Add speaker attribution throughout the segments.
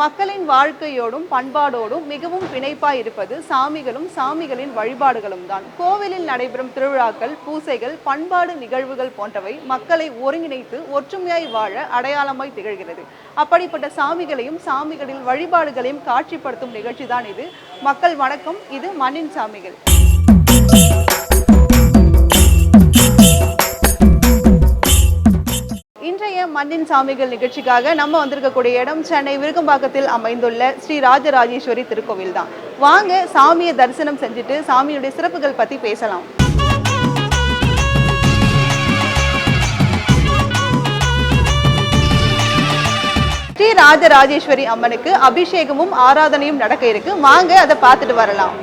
Speaker 1: மக்களின் வாழ்க்கையோடும் பண்பாடோடும் மிகவும் பிணைப்பாய் இருப்பது சாமிகளும் சாமிகளின் வழிபாடுகளும் தான். கோவிலில் நடைபெறும் திருவிழாக்கள் பூசைகள் பண்பாடு நிகழ்வுகள் போன்றவை மக்களை ஒருங்கிணைத்து ஒற்றுமையாய் வாழ அடையாளமாய் திகழ்கிறது. அப்படிப்பட்ட சாமிகளையும் சாமிகளின் வழிபாடுகளையும் காட்சிப்படுத்தும் நிகழ்ச்சி தான் இது. மக்கள் வணக்கம். இது மண்ணின் சாமிகள். இன்றைய மண்ணின் சாமிகள் நிகழ்ச்சிக்காக நம்ம வந்திருக்கக்கூடிய இடம் சென்னை விருகம்பாக்கத்தில் அமைந்துள்ள ஸ்ரீ ராஜராஜேஸ்வரி திருக்கோவில் தான் வாங்க சாமியை தரிசனம் செஞ்சுட்டு சாமியுடைய சிறப்புகள் பத்தி பேசலாம். ஸ்ரீ ராஜராஜேஸ்வரி அம்மனுக்கு அபிஷேகமும் ஆராதனையும் நடக்க இருக்கு. வாங்க அதை பார்த்துட்டு வரலாம்.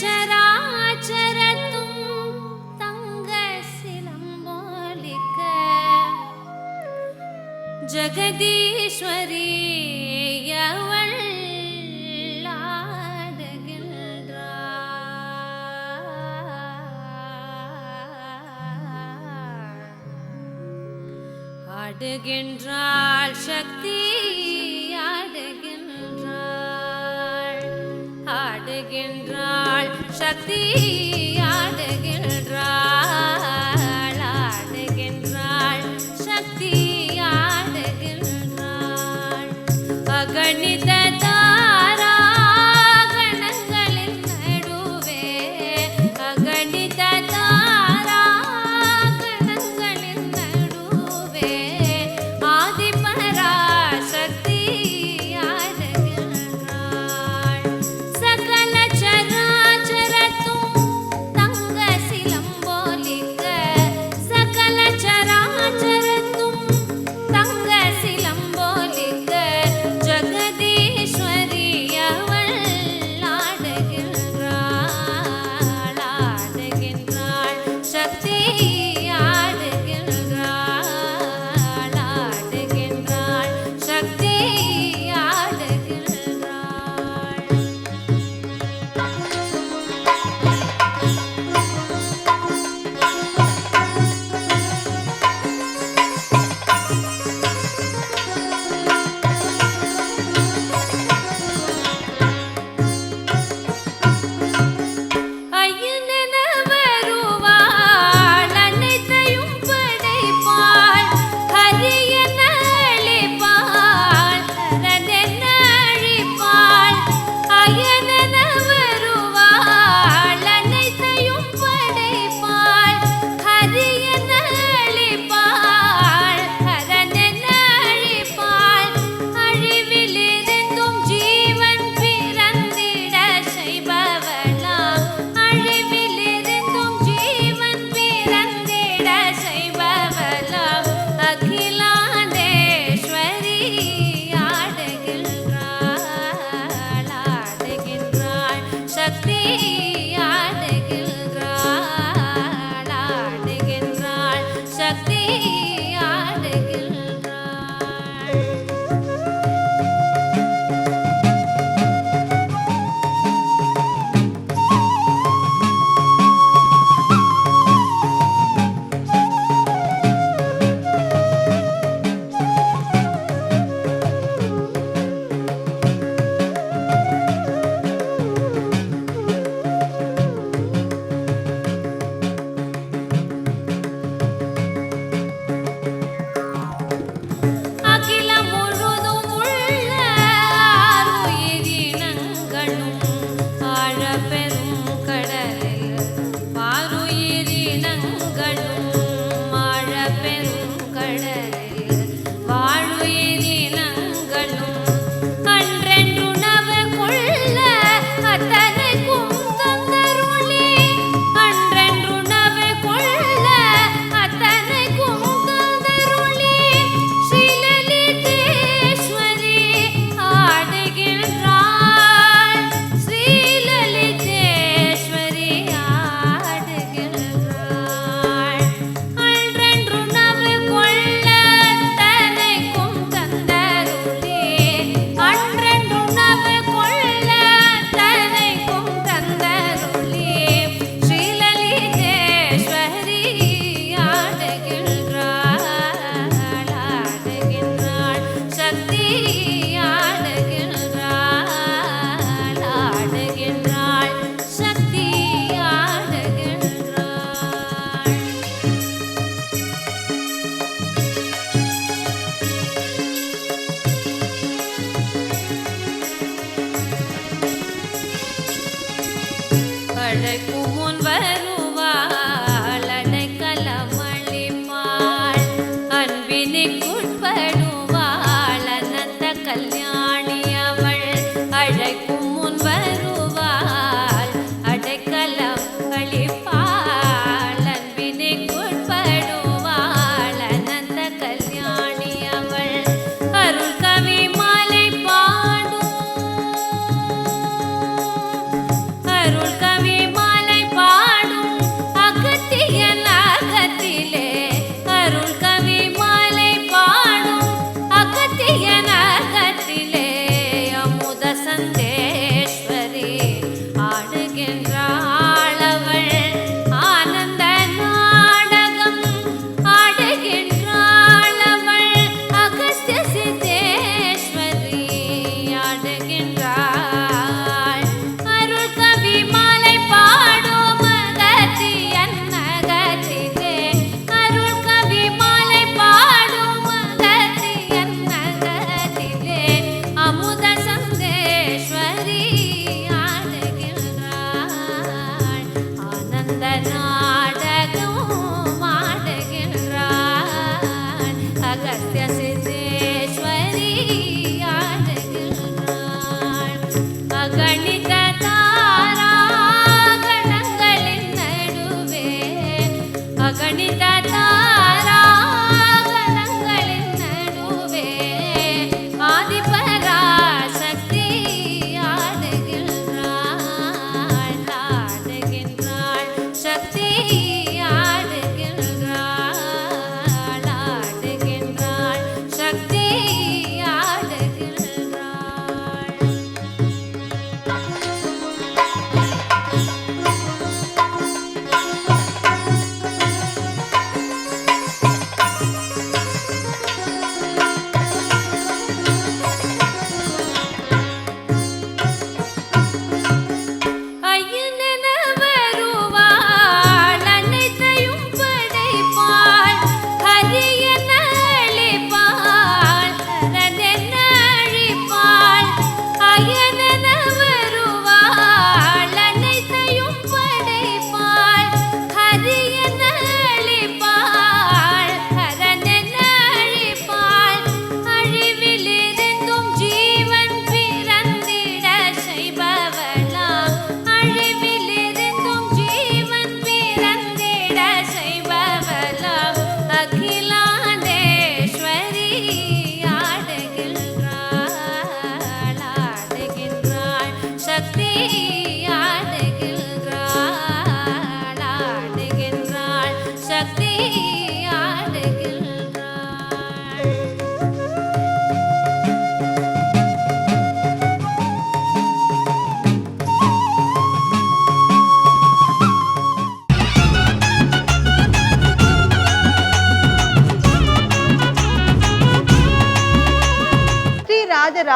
Speaker 2: சராச்சரத்தும் தங்க சிலம்போலிக்க ஜெகதீஸ்வரி அவள் ஆடுகின்றாள் சக்தி என்றாள். சக்தி ஆடுகின்றாள்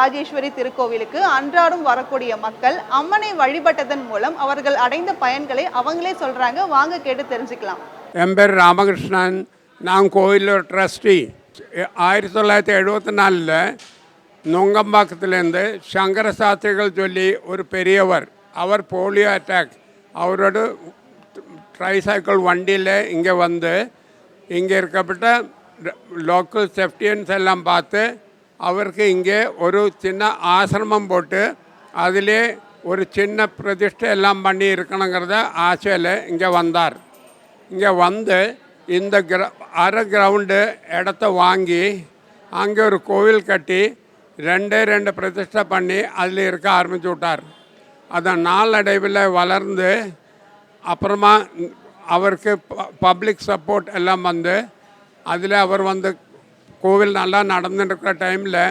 Speaker 1: ராஜேஸ்வரி திருக்கோவிலுக்கு அன்றாடம் வரக்கூடிய மக்கள் அம்மனை வழிபட்டதன் மூலம் அவர்கள் அடைந்த பயன்களை அவங்களே சொல்றாங்க. வாங்க கேட்டு தெரிஞ்சுக்கலாம்.
Speaker 3: என் பேர் ராமகிருஷ்ணன். நான் கோயிலோட ட்ரஸ்டி. ஆயிரத்தி தொள்ளாயிரத்தி எழுபத்தி நாலில் நுங்கம்பாக்கத்துலேருந்து சங்கர சாஸ்திரிகள் சொல்லி ஒரு பெரியவர் அவர் போலியோ அட்டாக். அவரோட ட்ரைசைக்கிள் வண்டியில் இங்கே வந்து இங்கே இருக்கப்பட்ட லோக்கல் செஃப்டியன்ஸ் எல்லாம் பார்த்து அவருக்கு இங்கே ஒரு சின்ன ஆசிரமம் போட்டு அதிலே ஒரு சின்ன பிரதிஷ்டை எல்லாம் பண்ணி இருக்கணுங்கிறத ஆசையில் இங்கே வந்தார். இங்கே வந்து இந்த கிர அரை கிரவுண்டு இடத்த வாங்கி அங்கே ஒரு கோவில் கட்டி ரெண்டே ரெண்டு பிரதிஷ்டை பண்ணி அதில் இருக்க ஆரம்பிச்சு விட்டார். அதை நாளடைவில் வளர்ந்து அப்புறமா அவருக்கு பப்ளிக் சப்போர்ட் எல்லாம் வந்து அதில் அவர் வந்து கோவில் நல்லா நடந்துருக்கிற டைமில்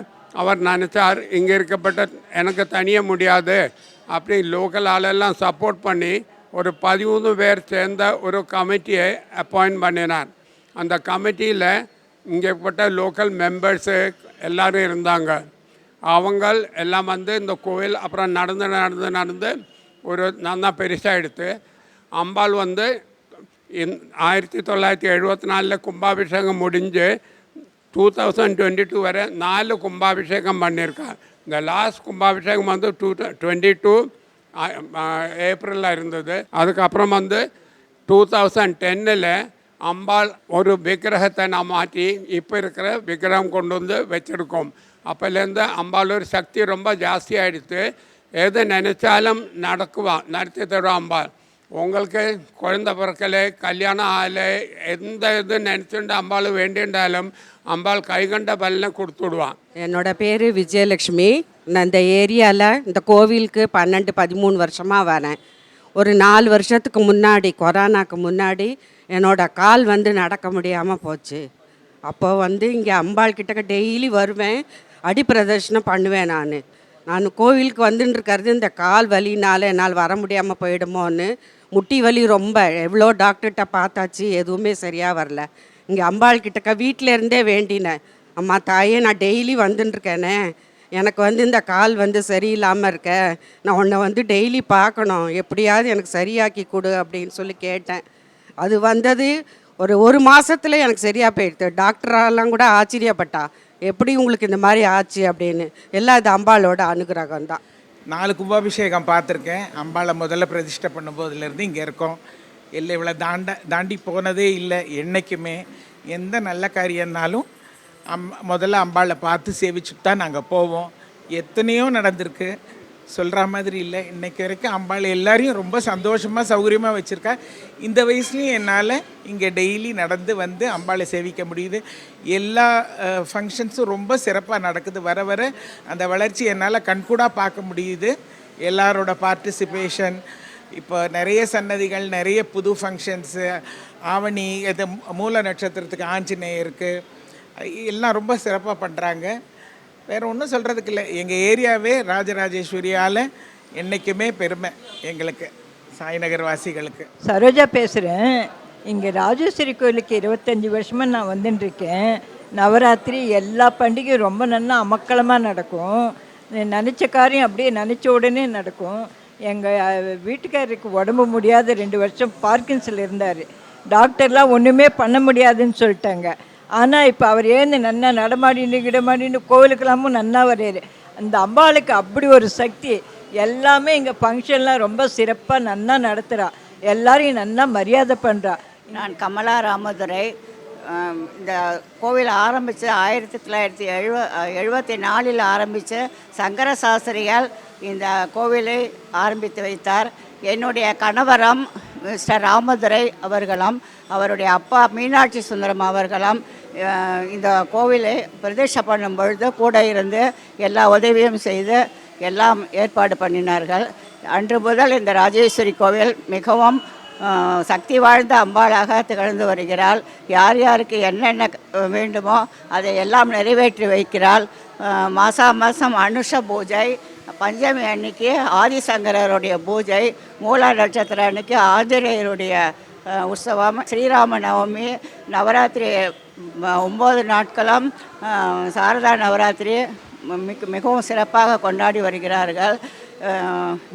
Speaker 3: அவர் நினச்சார் இங்கே இருக்கப்பட்ட எனக்கு தனிய முடியாது அப்படி லோக்கல் ஆளெல்லாம் சப்போர்ட் பண்ணி ஒரு பதிமூணு பேர் சேர்ந்த ஒரு கமிட்டியை அப்பாயிண்ட் பண்ணினார். அந்த கமிட்டியில் இங்கேப்பட்ட லோக்கல் மெம்பர்ஸு எல்லோரும் இருந்தாங்க. அவங்கள் எல்லாம் வந்து இந்த கோவில் அப்புறம் நடந்து நடந்து நடந்து ஒரு நல்லா பெருசாக எடுத்து அம்பாள் வந்து இந் ஆயிரத்தி தொள்ளாயிரத்தி எழுபத்தி நாலில் கும்பாபிஷேகம் முடிஞ்சு டூ தௌசண்ட் டுவெண்ட்டி டூ வரை நாலு கும்பாபிஷேகம் பண்ணியிருக்கார் இந்த லாஸ்ட் கும்பாபிஷேகம் வந்து டூ டுவெண்ட்டி டூ ஏப்ரலில் இருந்தது. அதுக்கப்புறம் வந்து டூ தௌசண்ட் டென்னில் அம்பாள் ஒரு விக்கிரகத்தை நான் மாற்றி இப்போ இருக்கிற விக்கிரகம் கொண்டு வந்து வச்சுருக்கோம். அப்போலேருந்து அம்பாள் சக்தி ரொம்ப ஜாஸ்தியாகிடுத்து எது நினச்சாலும் நடக்குவான் நடத்தி தரும் அம்பாள். உங்களுக்கு குழந்தை பிறக்கல கல்யாணம் ஆகலை எந்த இது நினச்சிட்டு அம்பாள் வேண்டின்றாலும் அம்பாள் கைகண்ட பலனை கொடுத்துடுவான்
Speaker 4: என்னோட பேர் விஜயலக்ஷ்மி நான் இந்த ஏரியாவில் இந்த கோவிலுக்கு பன்னெண்டு பதிமூணு வருஷமாக வரேன். ஒரு நாலு வருஷத்துக்கு முன்னாடி கொரோனாக்கு முன்னாடி என்னோட கால் வந்து நடக்க முடியாமல் போச்சு. அப்போ வந்து இங்கே அம்பாள் கிட்டக்க டெய்லி வருவேன் அடி பிரதர்ஷனம் பண்ணுவேன் நான். நான் கோவிலுக்கு வந்துன்னு இருக்கிறது இந்த கால் வலினால என்னால் வர முடியாமல் போயிடுமோன்னு முட்டி வலி ரொம்ப. எவ்வளோ டாக்டர்கிட்ட பார்த்தாச்சு எதுவுமே சரியாக வரல. இங்கே அம்பாள் கிட்டக்க வீட்டில் இருந்தே வேண்டினேன். அம்மா தாயே நான் டெய்லி வந்துட்டுருக்கேனே எனக்கு வந்து இந்த கால் வந்து சரியில்லாமல் இருக்க. நான் உன்னை வந்து டெய்லி பார்க்கணும். எப்படியாவது எனக்கு சரியாக்கி கொடு அப்படின்னு சொல்லி கேட்டேன். அது வந்தது ஒரு ஒரு மாதத்தில் எனக்கு சரியாக போயிடுது. டாக்டரெல்லாம் கூட ஆச்சரியப்பட்டா. எப்படி உங்களுக்கு இந்த மாதிரி ஆச்சு அப்படின்னு. எல்லாம் இது அம்பாளோட அனுகிரகம் தான்
Speaker 5: நாலு கும்பாபிஷேகம் பார்த்துருக்கேன். அம்பாளை முதல்ல பிரதிஷ்டை பண்ணும்போதுலேருந்து இங்கே இருக்கோம். இல்லை இவ்வளோ தாண்ட தாண்டி போனதே இல்லை என்றைக்குமே எந்த நல்ல காரியம்னாலும் அம் முதல்ல அம்பாளை பார்த்து சேவிச்சுட்டு தான் நாங்கள் போவோம். எத்தனையோ நடந்திருக்கு. சொல்கிற மாதிரி இல்லை. இன்றைக்கு வரைக்கும் அம்பாள் எல்லாரையும் ரொம்ப சந்தோஷமாக சௌகரியமாக வச்சுருக்கா. இந்த வயசுலையும் என்னால் இங்கே டெய்லி நடந்து வந்து அம்பாளை சேவிக்க முடியுது. எல்லா ஃபங்க்ஷன்ஸும் ரொம்ப சிறப்பாக நடக்குது. வர வர அந்த வளர்ச்சி என்னால் கண்கூடாக பார்க்க முடியுது. எல்லாரோட பார்ட்டிசிபேஷன் இப்போ நிறைய சன்னதிகள் நிறைய புது ஃபங்க்ஷன்ஸு ஆவணி இது மூல நட்சத்திரத்துக்கு ஆஞ்சநேயருக்கு எல்லாம் ரொம்ப சிறப்பாக பண்ணுறாங்க வேறு ஒன்றும் சொல்கிறதுக்கு இல்லை. எங்கள் ஏரியாவே ராஜராஜேஸ்வரியால் என்றைக்குமே பெருமை எங்களுக்கு சாய்நகர் வாசிகளுக்கு
Speaker 6: சரோஜா பேசுகிறேன் இங்கே ராஜேஸ்வரி கோயிலுக்கு இருபத்தஞ்சி வருஷமாக நான் வந்துட்டுருக்கேன். நவராத்திரி எல்லா பண்டிகையும் ரொம்ப நல்லா அமக்கலமாக நடக்கும். நினச்ச காரியம் அப்படியே நினச்ச உடனே நடக்கும். எங்கள் வீட்டுக்காரருக்கு உடம்பு முடியாத ரெண்டு வருஷம் பார்க்கின்ஸில் இருந்தார். டாக்டர்லாம் ஒன்றுமே பண்ண முடியாதுன்னு சொல்லிட்டாங்க. ஆனால் இப்போ அவர் ஏந்து நன்னா நடமாடின்னு கிடமாடின்னு கோவிலுக்கெல்லாமும் நன்னா வர்றாரு. அந்த அம்பாளுக்கு அப்படி ஒரு சக்தி. எல்லாமே இங்கே ஃபங்க்ஷன்லாம் ரொம்ப சிறப்பாக நன்னா நடத்துகிறா எல்லாரையும் நன்னா மரியாதை பண்ணுறா
Speaker 7: நான் கமலா ராமதுரை இந்த கோவில் ஆரம்பித்து ஆயிரத்தி தொள்ளாயிரத்தி எழுவ எழுபத்தி நாலில் ஆரம்பித்து சங்கர சாஸ்திரியால் இந்த கோவிலை ஆரம்பித்து வைத்தார். என்னுடைய கணவரம் மிஸ்டர் ராமதுரை அவர்களும் அவருடைய அப்பா மீனாட்சி சுந்தரம் அவர்களும் இந்த கோவிலை பிரதிஷ்டை பண்ணும் பொழுது கூட இருந்து எல்லா உதவியும் செய்து எல்லாம் ஏற்பாடு பண்ணினார்கள். அன்று முதல் இந்த ராஜேஸ்வரி கோவில் மிகவும் சக்தி வாழ்ந்த அம்பாளாக திகழ்ந்து வருகிறாள். யார் யாருக்கு என்னென்ன வேண்டுமோ அதை எல்லாம் நிறைவேற்றி வைக்கிறாள். மாதா மாசா மாதம் அனுஷ பூஜை பஞ்சமி அன்னைக்கு ஆதிசங்கரருடைய பூஜை மூலா நட்சத்திரம் அன்னைக்கு ஆஞ்சநேயருடைய உற்சவம் ஸ்ரீராம நவமி நவராத்திரி ஒம்பது நாட்களும் சாரதா நவராத்திரி ம- மிக மிகவும் சிறப்பாக கொண்டாடி வருகிறார்கள்.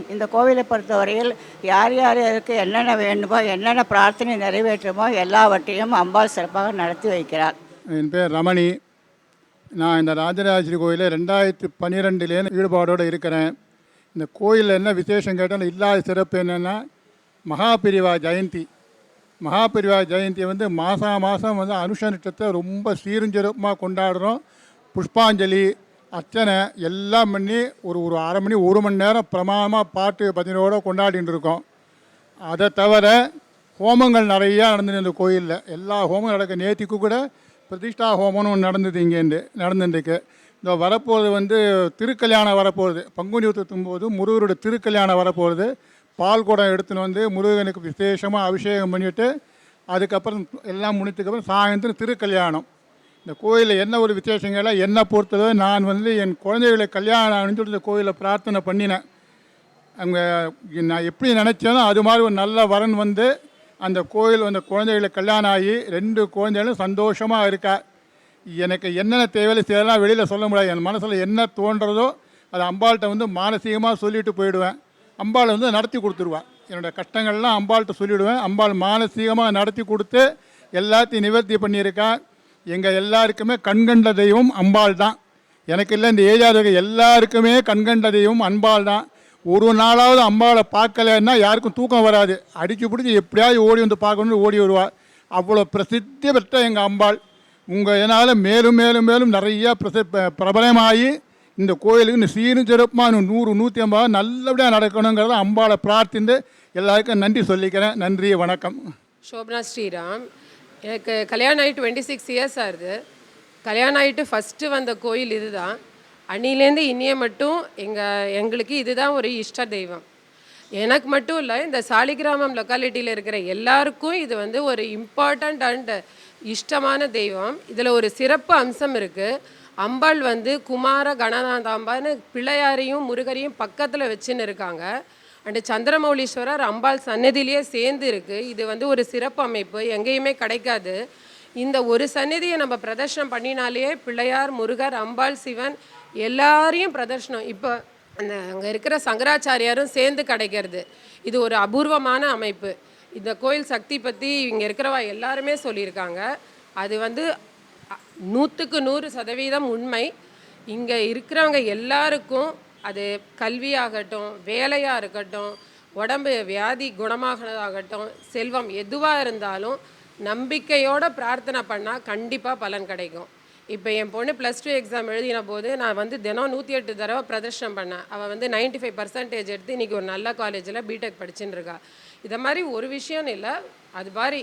Speaker 7: இந்த கோவிலை பொறுத்தவரையில் யார் யாருக்கு என்னென்ன வேண்டுமோ என்னென்ன பிரார்த்தனை நிறைவேற்றுமோ எல்லாவற்றையும் அம்பாள் சிறப்பாக நடத்தி வைக்கிறார்
Speaker 8: என் பேர் ரமணி. நான் இந்த ராஜராஜரி கோயிலில் ரெண்டாயிரத்தி பன்னிரெண்டுலே ஈடுபாடோடு இருக்கிறேன். இந்த கோயிலில் என்ன விசேஷம் கேட்டால் இல்லாத சிறப்பு என்னென்னா மகாபிரிவா ஜெயந்தி. மகாபிரிவா ஜெயந்தியை வந்து மாதம் மாதம் வந்து அனுஷ ரொம்ப சீருஞ்சிறப்பாக கொண்டாடுறோம். புஷ்பாஞ்சலி அர்ச்சனை எல்லாம் பண்ணி ஒரு ஒரு அரை மணி ஒரு மணி நேரம் பிரமாதமாக பாட்டு பதினோட கொண்டாடிட்டு இருக்கோம். அதை தவிர ஹோமங்கள் நிறையா நடந்தது இந்த கோயிலில். எல்லா ஹோமம் நடக்க நேத்திக்கு கூட பிரதிஷ்டா ஹோமம்னு ஒன்று நடந்தது இங்கேருந்து நடந்துட்டுருக்கு இந்த வரப்போகிறது வந்து திருக்கல்யாணம் வரப்போகிறது பங்குனி ஊற்றத்தும் போது முருகரோட திருக்கல்யாணம் வரப்போகுது. பால் குடம் எடுத்துன்னு வந்து முருகனுக்கு விசேஷமாக அபிஷேகம் பண்ணிவிட்டு அதுக்கப்புறம் எல்லாம் முடித்ததுக்கப்புறம் சாயந்தரம் திருக்கல்யாணம். இந்த கோயிலில் என்ன ஒரு விசேஷங்கள என்னை பொறுத்ததோ நான் வந்து என் குழந்தைகளை கல்யாணம் அணிஞ்சு இந்த கோயிலில் பிரார்த்தனை பண்ணினேன். அங்கே நான் எப்படி நினச்சேனோ அது மாதிரி ஒரு நல்ல வரன் வந்து அந்த கோயில் அந்த குழந்தைகளை கல்யாணம் ஆகி ரெண்டு குழந்தைகளும் சந்தோஷமாக இருக்கா? எனக்கு என்னென்ன தேவையில்லை செய்யலாம் வெளியில் சொல்ல முடியாது. என் மனசில் என்ன தோன்றதோ அது அம்பாள்கிட்ட வந்து மானசீகமாக சொல்லிட்டு போயிடுவேன். அம்பாள் வந்து நடத்தி கொடுத்துருவான் என்னோடய கஷ்டங்கள்லாம் அம்பாள்கிட்ட சொல்லிவிடுவேன் அம்பாள் மானசீகமாக நடத்தி கொடுத்து எல்லாத்தையும் நிவர்த்தி பண்ணியிருக்கா. எங்கள் எல்லாருக்குமே கண்கண்ட தெய்வம் அம்பாள் தான். எனக்கு இல்லை இந்த ஏஜாதக எல்லாருக்குமே கண்கண்ட தெய்வம் அன்பாள் தான். ஒரு நாளாவது அம்பாவை பார்க்கலன்னா யாருக்கும் தூக்கம் வராது. அடித்து பிடிச்சி எப்படியாவது ஓடி வந்து பார்க்கணும்னு ஓடி வருவாள் அவ்வளோ பிரசித்தி பெற்ற எங்கள் அம்பாள். உங்கள் இதனால் மேலும் மேலும் மேலும் நிறையா பிரசி பிரபலமாகி இந்த கோயிலுக்கு இன்னும் சீரும் சிறப்பாக இன்னும் நூறு நூற்றி ஐம்பது நல்லபடியாக நடக்கணுங்கிறத அம்பாவை பிரார்த்திந்து எல்லாருக்கும் நன்றி சொல்லிக்கிறேன். நன்றி வணக்கம்.
Speaker 9: சோபனா ஸ்ரீராம் எனக்கு கல்யாணம் ஆகி டுவெண்ட்டி சிக்ஸ் இயர்ஸ் ஆகுது. கல்யாணம் ஆகிட்டு ஃபஸ்ட்டு வந்த கோயில் இதுதான். அன்னிலேருந்து இன்னிய மட்டும் எங்கள் எங்களுக்கு இதுதான் ஒரு இஷ்ட தெய்வம். எனக்கு மட்டும் இல்லை இந்த சாலிகிராமம் லொக்காலிட்டியில் இருக்கிற எல்லாருக்கும் இது வந்து ஒரு இம்பார்ட்டண்ட் அண்ட் இஷ்டமான தெய்வம். இதில் ஒரு சிறப்பு அம்சம் இருக்குது அம்பாள் வந்து குமார கணநாதாம்பான்னு பிள்ளையாரையும் முருகரையும் பக்கத்தில் வச்சுன்னு இருக்காங்க. அண்டு சந்திரமௌலீஸ்வரர் அம்பாள் சன்னதியிலேயே சேர்ந்து இருக்குது இது வந்து ஒரு சிறப்பு அமைப்பு எங்கேயுமே கிடைக்காது. இந்த ஒரு சந்நிதியை நம்ம பிரதர்ஷனம் பண்ணினாலேயே பிள்ளையார் முருகர் அம்பாள் சிவன் எல்லாரையும் பிரதர்ஷனம். இப்போ அந்த அங்கே இருக்கிற சங்கராச்சாரியாரும் சேர்ந்து கிடைக்கிறது. இது ஒரு அபூர்வமான அமைப்பு. இந்த கோயில் சக்தி பற்றி இங்கே இருக்கிறவா எல்லாருமே சொல்லியிருக்காங்க. அது வந்து நூற்றுக்கு நூறு சதவீதம் உண்மை. இங்கே இருக்கிறவங்க எல்லாருக்கும் அது கல்வியாகட்டும் வேலையாக இருக்கட்டும் உடம்பு வியாதி குணமாகதாகட்டும் செல்வம் எதுவாக இருந்தாலும் நம்பிக்கையோடு பிரார்த்தனை பண்ணால் கண்டிப்பாக பலன் கிடைக்கும். இப்போ என் பொண்ணு ப்ளஸ் டூ எக்ஸாம் எழுதின போது நான் வந்து தினம் நூற்றி எட்டு தடவை பிரதர்ஷனம் பண்ணேன். அவள் வந்து 95% ஃபைவ் பர்சன்டேஜ் எடுத்து இன்றைக்கி ஒரு நல்ல காலேஜில் பிடெக் படிச்சுன்னு இருக்கா. இதை மாதிரி ஒரு விஷயம் இல்லை. அது மாதிரி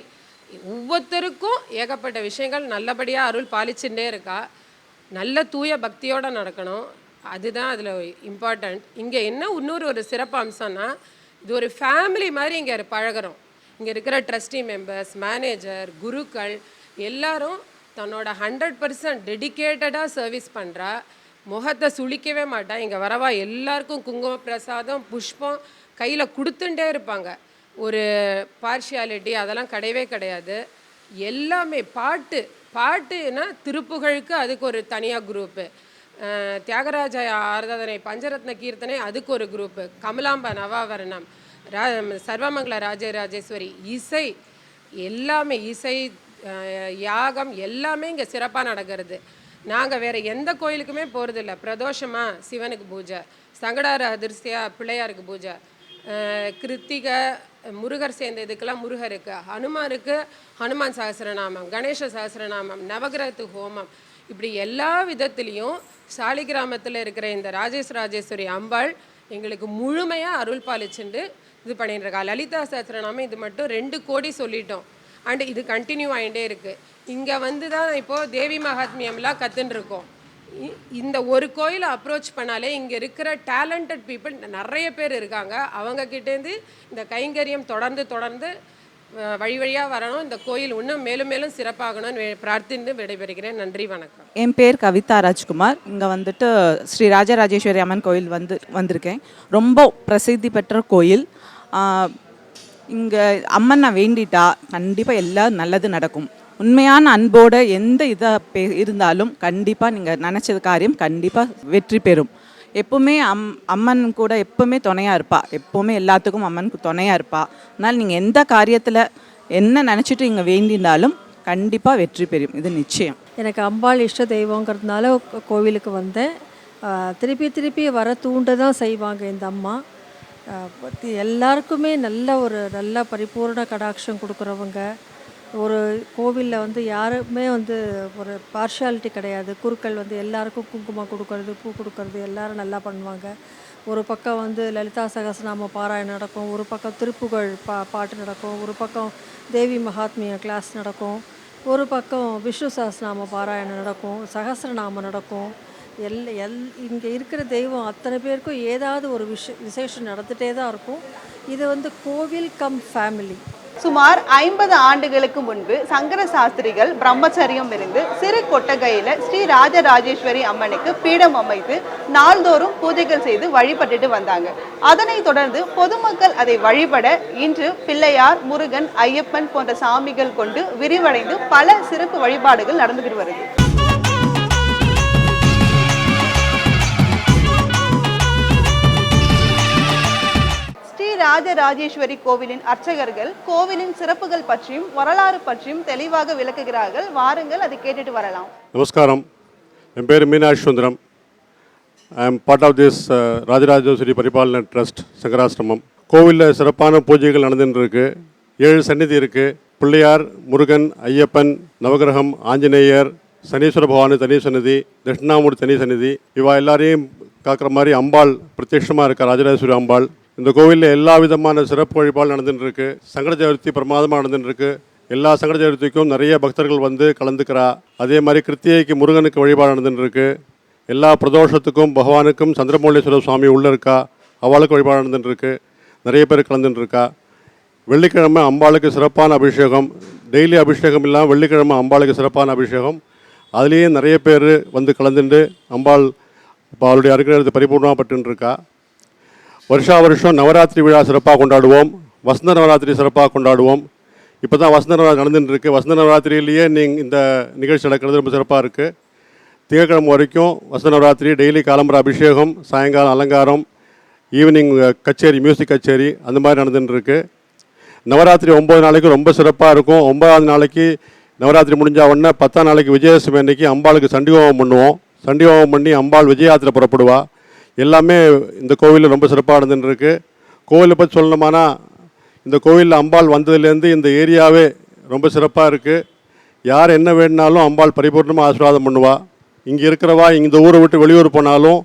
Speaker 9: ஒவ்வொருத்தருக்கும் ஏகப்பட்ட விஷயங்கள். நல்லபடியாக அருள் பாலிச்சுட்டே இருக்கா. நல்ல தூய பக்தியோடு நடக்கணும். அதுதான் அதில் இம்பார்ட்டண்ட் இங்கே என்ன இன்னொரு ஒரு சிறப்பு அம்சம்னா இது ஒரு ஃபேமிலி மாதிரி இங்கே பழகுறோம். இங்கே இருக்கிற ட்ரஸ்டி மெம்பர்ஸ் மேனேஜர் குருக்கள் எல்லாரும் தன்னோட ஹண்ட்ரட் பர்சன்ட் டெடிக்கேட்டடாக சர்வீஸ் பண்ணுறா முகத்தை சுளிக்கவே மாட்டா. இங்கே வரவா எல்லாருக்கும் குங்கும பிரசாதம் புஷ்பம் கையில் கொடுத்துட்டே இருப்பாங்க. ஒரு பார்ஷியாலிட்டி அதெல்லாம் கிடையவே கிடையாது. எல்லாமே பாட்டு பாட்டுனா திருப்புகழுக்கு அதுக்கு ஒரு தனியாக குரூப்பு தியாகராஜ ஆராதனை பஞ்சரத்ன கீர்த்தனை அதுக்கு ஒரு குரூப்பு கமலாம்ப நவாவரணம் ரா சர்வமங்கல ராஜராஜேஸ்வரி இசை எல்லாமே இசை யாகம் எல்லாமே இங்கே சிறப்பாக நடக்கிறது. நாங்கள் வேறு எந்த கோயிலுக்குமே போகிறதில்ல பிரதோஷமாக சிவனுக்கு பூஜை சங்கடார அதிர்சியாக பிள்ளையாருக்கு பூஜை கிருத்திகை முருகர் சேர்ந்த இதுக்கெல்லாம் முருகருக்கு ஹனுமாருக்கு ஹனுமான் சகஸ்ரநாமம் கணேச சகஸ்ரநாமம் நவகிரகத்து ஹோமம். இப்படி எல்லா விதத்துலேயும் சாலிகிராமத்தில் இருக்கிற இந்த ராஜேஷ் ராஜேஸ்வரி அம்பாள் எங்களுக்கு முழுமையாக அருள் பாலிச்சுண்டு இது பண்ணிட்டுருக்கா லலிதா சஹஸ்ரநாமம் இது மட்டும் ரெண்டு கோடி சொல்லிட்டோம். அண்ட் இது கண்டினியூ ஆகிட்டே இருக்குது இங்கே வந்து தான் இப்போது தேவி மகாத்மியம்லாம் கற்றுன்னு இருக்கோம் இந்த ஒரு கோயிலை அப்ரோச் பண்ணாலே இங்கே இருக்கிற டேலண்டட் பீப்புள் நிறைய பேர் இருக்காங்க. அவங்க கிட்டேருந்து இந்த கைங்கரியம் தொடர்ந்து தொடர்ந்து வழி வழியாக வரணும். இந்த கோயில் இன்னும் மேலும் மேலும் சிறப்பாகணும்னு பிரார்த்தின்னு விடைபெறுகிறேன். நன்றி வணக்கம்.
Speaker 10: என் பேர் கவிதா ராஜ்குமார். இங்கே வந்துட்டு ஸ்ரீ ராஜராஜேஸ்வரி அம்மன் கோயில் வந்து வந்திருக்கேன். ரொம்ப பிரசித்தி பெற்ற கோயில். இங்கே அம்மன் நான் வேண்டிட்டா கண்டிப்பாக எல்லாம் நல்லது நடக்கும். உண்மையான அன்போட எந்த இதாக பே இருந்தாலும் கண்டிப்பாக நீங்கள் நினச்சது காரியம் கண்டிப்பாக வெற்றி பெறும். எப்பவுமே அம் அம்மன் கூட எப்பவுமே துணையாக இருப்பாள் எப்பவுமே எல்லாத்துக்கும் அம்மனுக்கு துணையாக இருப்பாள் அதனால் நீங்கள் எந்த காரியத்தில் என்ன நினச்சிட்டு இங்கே வேண்டினாலும் கண்டிப்பாக வெற்றி பெறும். இது நிச்சயம்.
Speaker 11: எனக்கு அம்பாள் இஷ்ட தெய்வங்கிறதுனால கோவிலுக்கு வந்தேன். திருப்பி திருப்பி வர தூண்ட தான் செய்வாங்க இந்த அம்மா. எல்லாருக்குமே நல்ல ஒரு நல்ல பரிபூர்ண கடாட்சம் கொடுக்குறவங்க. ஒரு கோவிலில் வந்து யாருமே வந்து ஒரு பார்ஷியாலிட்டி கிடையாது. குருக்கள் வந்து எல்லாருக்கும் குங்குமம் கொடுக்கறது பூ கொடுக்கறது எல்லாரும் நல்லா பண்ணுவாங்க. ஒரு பக்கம் வந்து லலிதா சகசநாம பாராயணம் நடக்கும். ஒரு பக்கம் திருப்புகழ் பா பாட்டு நடக்கும். ஒரு பக்கம் தேவி மகாத்மிய கிளாஸ் நடக்கும். ஒரு பக்கம் விஷ்ணு சகசநாம பாராயணம் நடக்கும். சகஸ்ரநாமம் நடக்கும். எல் எல் இங்கே இருக்கிற தெய்வம் அத்தனை பேருக்கும் ஏதாவது ஒரு விஷ விசேஷம் நடந்துகிட்டே தான் இருக்கும். இது வந்து கோவில் கம் ஃபேமிலி
Speaker 1: சுமார் ஐம்பது ஆண்டுகளுக்கு முன்பு சங்கர சாஸ்திரிகள் பிரம்மச்சரியம் இருந்து சிறு கொட்டகையில ஸ்ரீ ராஜராஜேஸ்வரி அம்மனுக்கு பீடம் அமைத்து நாள்தோறும் பூஜைகள் செய்து வழிபட்டுட்டு வந்தாங்க. அதனைத் தொடர்ந்து பொதுமக்கள் அதை வழிபட இன்று பிள்ளையார் முருகன் ஐயப்பன் போன்ற சாமிகள் கொண்டு விரிவடைந்து பல சிறப்பு வழிபாடுகள் நடந்துகிட்டு வருது. ராஜராஜேஸ்வரி கோவிலின் அர்ச்சகர்கள் கோவிலின் சிறப்புகள் பற்றியும் வரலாறு பற்றியும் தெளிவாக விளக்குகிறார்கள். வாருங்கள் அதை கேட்டுட்டு வரலாம்.
Speaker 12: நமஸ்காரம். என் பேர் Meenakshi Sundaram. I am part of this Rajarajeswari Paripalana trust Shankarashramam. கோவிலில் சிறப்பான பூஜைகள் நடந்துட்டு ஏழு சன்னிதி இருக்கு. பிள்ளையார் முருகன் ஐயப்பன் நவகிரகம் ஆஞ்சநேயர் சனீஸ்வர பவானி தனி சன்னிதி தட்சிணாமூர்த்தி தனி சன்னிதி இவா எல்லாரையும் காக்கிற மாதிரி அம்பாள் பிரத்யட்சமாக இருக்கா ராஜராஜேஸ்வரி அம்பாள். இந்த கோவிலில் எல்லா விதமான சிறப்பு வழிபாடு நடந்துட்டு இருக்கு சங்கட சதுர்த்தி பிரமாதமாக நடந்துட்டு இருக்கு எல்லா சங்கட சதுர்த்திக்கும் நிறைய பக்தர்கள் வந்து கலந்துக்கிறா. அதே மாதிரி கிருத்திகைக்கு முருகனுக்கு வழிபாடு நடந்துட்டு இருக்கு எல்லா பிரதோஷத்துக்கும் பகவானுக்கும் சந்திரமௌலீஸ்வரர் சுவாமி உள்ளே இருக்கா? அவளுக்கு வழிபாடு நடந்துட்டு இருக்கு நிறைய பேர் கலந்துட்டு இருக்கா வெள்ளிக்கிழமை அம்பாளுக்கு சிறப்பான அபிஷேகம். டெய்லி அபிஷேகம் இல்லாமல் வெள்ளிக்கிழமை அம்பாளுக்கு சிறப்பான அபிஷேகம். அதுலேயே நிறைய பேர் வந்து கலந்துட்டு அம்பாள் இப்போ அவளுடைய அனுகிரகத்தை பரிபூர்ணமாக இருக்கா வருஷா வருஷம் நவராத்திரி விழா சிறப்பாக கொண்டாடுவோம். வசந்த நவராத்திரி சிறப்பாக கொண்டாடுவோம். இப்போ தான் வசந்த நவராத்திரி நடந்துட்டு இருக்கு வசந்த நவராத்திரியிலேயே நீங்கள் இந்த நிகழ்ச்சி நடக்கிறது ரொம்ப சிறப்பாக இருக்குது திங்கக்கிழமை வரைக்கும் வசந்த நவராத்திரி டெய்லி காலம்பர அபிஷேகம் சாயங்காலம் அலங்காரம் ஈவினிங் கச்சேரி மியூசிக் கச்சேரி அந்த மாதிரி நடந்துட்டுருக்கு. நவராத்திரி ஒம்பது நாளைக்கு ரொம்ப சிறப்பாக இருக்கும். ஒன்பதாவது நாளைக்கு நவராத்திரி முடிஞ்ச உடனே பத்தாம் நாளைக்கு விஜயதசமி அன்னைக்கு அம்பாளுக்கு சண்டி ஹோமம் பண்ணுவோம். சண்டி ஹோமம் பண்ணி அம்பாள் விஜயாத்திரை புறப்படுவா. எல்லாமே இந்த கோவிலில் ரொம்ப சிறப்பாக நடந்துட்டு கோவிலை பற்றி சொல்லணுமானா இந்த கோவிலில் அம்பாள் வந்ததுலேருந்து இந்த ஏரியாவே ரொம்ப சிறப்பாக இருக்குது யார் என்ன வேணுனாலும் அம்பாள் பரிபூர்ணமாக ஆசீர்வாதம் பண்ணுவா. இங்கே இருக்கிறவா இந்த ஊரை விட்டு வெளியூர் போனாலும்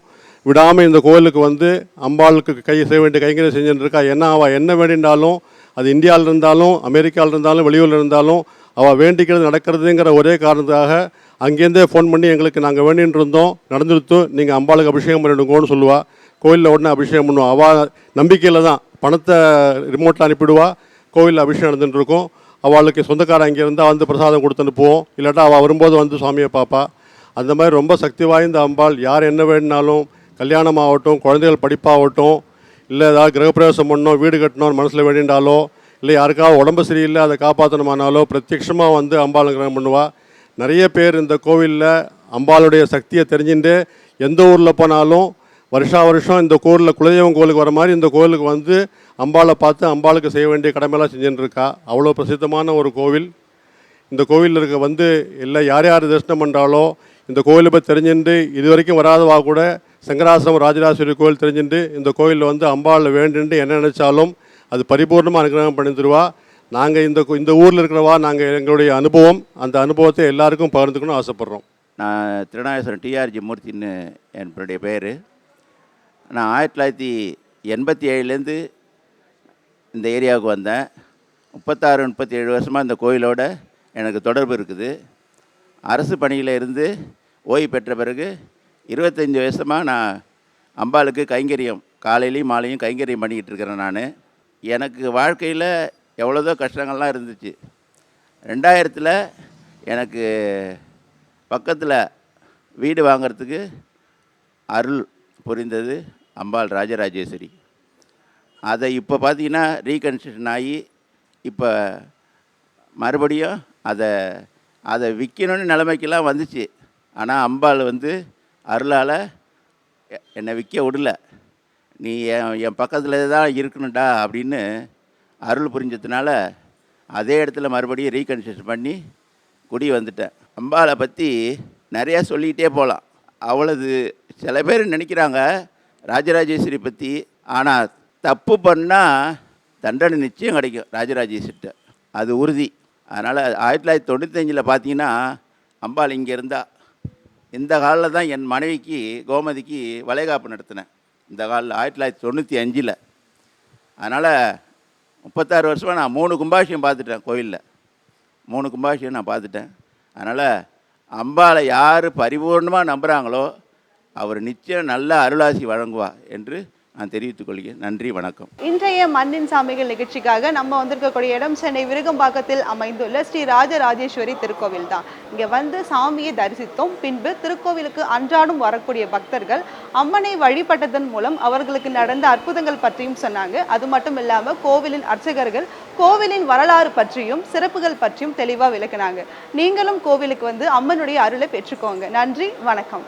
Speaker 12: விடாமல் இந்த கோவிலுக்கு வந்து அம்பாளுக்கு கை செய்ய வேண்டிய கைங்கரை செஞ்சுட்டு இருக்கா என்ன அவள் என்ன வேண்டினாலும் அது இந்தியாவில் இருந்தாலும் அமெரிக்காவில் இருந்தாலும் வெளியூரில் இருந்தாலும் அவள் வேண்டிக்கிறது நடக்கிறதுங்கிற ஒரே காரணத்துக்காக அங்கேருந்தே ஃபோன் பண்ணி எங்களுக்கு நாங்கள் வேண்டின்னு இருந்தோம் நடந்துருத்தோம் நீங்கள் அம்பாளுக்கு அபிஷேகம் பண்ணிடுங்கன்னு சொல்லுவாள் கோயிலில் உடனே அபிஷேகம் பண்ணுவோம் அவள் நம்பிக்கையில் தான். பணத்தை ரிமோட்டில் அனுப்பிடுவா. கோவிலில் அபிஷேகம் நடந்துட்டு இருக்கும். அவளுக்கு சொந்தக்காரன் அங்கே இருந்தால் வந்து பிரசாதம் கொடுத்து அனுப்புவோம். இல்லாட்டா அவள் வரும்போது வந்து சுவாமியை பார்ப்பா. அந்த மாதிரி ரொம்ப சக்தி வாய்ந்த அம்பாள். யார் என்ன வேணுனாலும் கல்யாணம் ஆகட்டும் குழந்தைகள் படிப்பாகட்டும் இல்லை ஏதாவது கிரகப்பிரவேசம் பண்ணோம் வீடு கட்டணும் மனசில் வேண்டிண்டாலோ இல்லை யாருக்காவது உடம்பு சரியில்லை அதை காப்பாற்றணுமானாலோ பிரத்யட்சமாக வந்து அம்பாள் கிரகம் நிறைய பேர் இந்த கோவிலில் அம்பாளுடைய சக்தியை தெரிஞ்சுட்டு எந்த ஊரில் போனாலும் வருஷா வருஷம் இந்த கோவிலில் குலதெய்வம் கோவிலுக்கு வர மாதிரி இந்த கோவிலுக்கு வந்து அம்பாளை பார்த்து அம்பாளுக்கு செய்ய வேண்டிய கடமையெல்லாம் செஞ்சுட்டு இருக்கா அவ்வளோ பிரசித்தமான ஒரு கோவில். இந்த கோவிலில் இருக்க வந்து இல்லை யார் யார் தரிசனம் பண்ணுறாலோ இந்த கோவிலை பற்றி தெரிஞ்சுட்டு இது வரைக்கும் வராதவா கூட சங்கராசிரமம் ராஜராஜேஸ்வரி கோவில் தெரிஞ்சுட்டு இந்த கோவிலில் வந்து அம்பாளில் வேண்டுன்ட்டு என்ன நினச்சாலும் அது பரிபூர்ணமாக அனுகிரகம் பண்ணி தருவா. நாங்கள் இந்த இந்த ஊரில் இருக்கிறவா நாங்கள் எங்களுடைய அனுபவம் அந்த அனுபவத்தை எல்லாருக்கும் பகிர்ந்துக்கணும்னு ஆசைப்பட்றோம்.
Speaker 13: நான் திருநாகேஸ்வரன் டிஆர்ஜி மூர்த்தின்னு என்னுடைய பேர். நான் ஆயிரத்தி தொள்ளாயிரத்தி எண்பத்தி ஏழுலேருந்து இந்த ஏரியாவுக்கு வந்தேன். முப்பத்தாறு முப்பத்தி ஏழு வருஷமாக இந்த கோயிலோட எனக்கு தொடர்பு இருக்குது. அரசு பணியில் இருந்து ஓய்வு பெற்ற பிறகு இருபத்தஞ்சி வருஷமாக நான் அம்பாளுக்கு கைங்கரியம் காலையிலையும் மாலையும் கைங்கரியம் பண்ணிக்கிட்டு இருக்கிறேன் நான். எனக்கு வாழ்க்கையில் எவ்வளோதோ கஷ்டங்கள்லாம் இருந்துச்சு. ரெண்டாயிரத்தில் எனக்கு பக்கத்தில் வீடு வாங்குறதுக்கு அருள் புரிந்தது அம்பாள் ராஜராஜேஸ்வரி. அதை இப்போ பார்த்தீங்கன்னா ரீகன்ஸ்ட்ரக்ஷன் ஆகி இப்போ மறுபடியும் அதை அதை விற்கணும்னு நிலைமைக்கெல்லாம் வந்துச்சு. ஆனால் அம்பாள் வந்து அருளால் என்னை விற்க விடல. நீ என் என் பக்கத்தில் தான் இருக்கணும்டா அப்படின்னு அருள் புரிஞ்சதுனால அதே இடத்துல மறுபடியும் ரீகன்ஸ்ட்ரக்ஷன் பண்ணி குடி வந்துட்டேன். அம்பாளை பற்றி நிறையா சொல்லிக்கிட்டே போகலாம் அவ்வளவு சில பேர் நினைக்கிறாங்க ராஜராஜேஸ்வரி பற்றி ஆனால் தப்பு பண்ணால் தண்டனை நிச்சயம் கிடைக்கும் ராஜராஜேஸ்வரிட்ட. அது உறுதி. அதனால் ஆயிரத்தி தொள்ளாயிரத்தி தொண்ணூத்தஞ்சில் பார்த்தீங்கன்னா அம்பாள் இங்கே இருந்தா. இந்த காலில் தான் என் மனைவிக்கு கோமதிக்கு வளைகாப்பு நடத்தினேன். இந்த காலில் ஆயிரத்தி தொள்ளாயிரத்தி தொண்ணூற்றி அஞ்சில் அதனால் முப்பத்தாறு வருஷமாக நான் மூணு கும்பாஷியம் பார்த்துட்டேன் கோயிலில். மூணு கும்பாபிஷேகம் நான் பார்த்துட்டேன். அதனால் அம்பாளை யார் பரிபூர்ணமாக நம்புகிறாங்களோ அவர் நிச்சயம் நல்ல அருளாசி வழங்குவா என்று நான் தெரிவித்துக் கொள்கிறேன். நன்றி வணக்கம்.
Speaker 1: இன்றைய மண்ணின் சாமிகள் நிகழ்ச்சிக்காக நம்ம வந்திருக்கக்கூடிய இடம் சென்னை விருகம்பாக்கத்தில் அமைந்துள்ள ஸ்ரீ ராஜராஜேஸ்வரி திருக்கோவில் தான். இங்கே வந்து சாமியை தரிசித்தோம். பின்பு திருக்கோவிலுக்கு அன்றாடம் வரக்கூடிய பக்தர்கள் அம்மனை வழிபட்டதன் மூலம் அவர்களுக்கு நடந்த அற்புதங்கள் பற்றியும் சொன்னாங்க. அது மட்டும் இல்லாமல் கோவிலின் அர்ச்சகர்கள் கோவிலின் வரலாறு பற்றியும் சிறப்புகள் பற்றியும் தெளிவாக விளக்குனாங்க. நீங்களும் கோவிலுக்கு வந்து அம்மனுடைய அருளை பெற்றுக்கோங்க. நன்றி வணக்கம்.